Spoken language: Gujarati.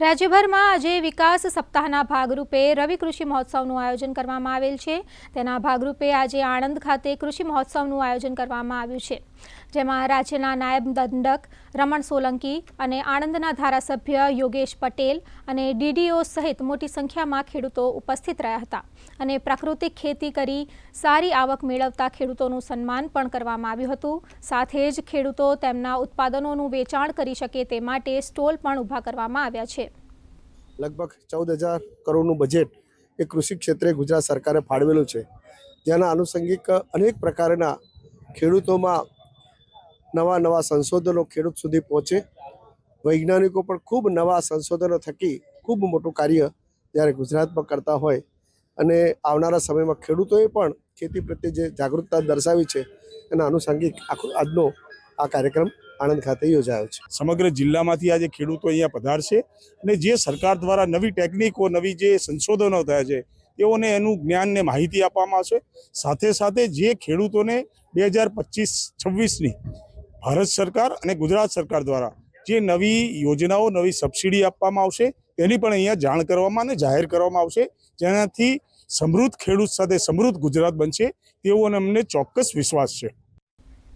રાજ્યભરમાં આજે વિકાસ સપ્તાહના ભાગરૂપે રવિ કૃષિ મહોત્સવનું આયોજન કરવામાં આવેલ છે. તેના ભાગરૂપે આજે આણંદ ખાતે કૃષિ મહોત્સવનું આયોજન કરવામાં આવ્યું છે. જેમાં રાજ્યના નાયબ દંડક રમણ સોલંકી અને આણંદના ધારાસભ્ય યોગેશ પટેલ અને ડીડીઓ સહિત મોટી સંખ્યામાં ખેડૂતો ઉપસ્થિત રહ્યા હતા અને પ્રાકૃતિક ખેતી કરી સારી આવક મેળવતા ખેડૂતોનું સન્માન પણ કરવામાં આવ્યું હતું. સાથે જ ખેડૂતો તેમના ઉત્પાદનોનું વેચાણ કરી શકે તે માટે સ્ટોલ પણ ઊભા કરવામાં આવ્યા છે. લગભગ ચૌદ હજાર કરોડનું બજેટ એ કૃષિ ક્ષેત્રે ગુજરાત સરકારે ફાળવેલું છે. જેના આનુષંગિક અનેક પ્રકારના ખેડૂતોમાં નવા નવા સંશોધનો ખેડૂત સુધી પહોંચે. વૈજ્ઞાનિકો પણ ખૂબ નવા સંશોધનો થકી ખૂબ મોટું કાર્ય જ્યારે ગુજરાતમાં કરતા હોય અને આવનારા સમયમાં ખેડૂતોએ પણ ખેતી પ્રત્યે જે જાગૃતતા દર્શાવી છે એના આનુષંગિક આખો આજનો આ કાર્યક્રમ આણંદ ખાતે યોજાયો છે. સમગ્ર જિલ્લામાંથી આજે ખેડૂતો અહીંયા પધારશે અને જે સરકાર દ્વારા નવી ટેકનિકો, નવી જે સંશોધનો થયા છે, તેઓને એનું જ્ઞાન ને માહિતી આપવામાં આવશે. સાથે સાથે જે ખેડૂતોને બે હજાર પચીસ, છવ્વીસની ભારત સરકાર અને ગુજરાત સરકાર દ્વારા જે નવી યોજનાઓ, નવી સબસિડી આપવામાં આવશે, તેની પણ અહીંયા જાણ કરવામાં અને જાહેર કરવામાં આવશે. જેનાથી સમૃદ્ધ ખેડૂત સાથે સમૃદ્ધ ગુજરાત બનશે, તેવો અમને ચોક્કસ વિશ્વાસ છે.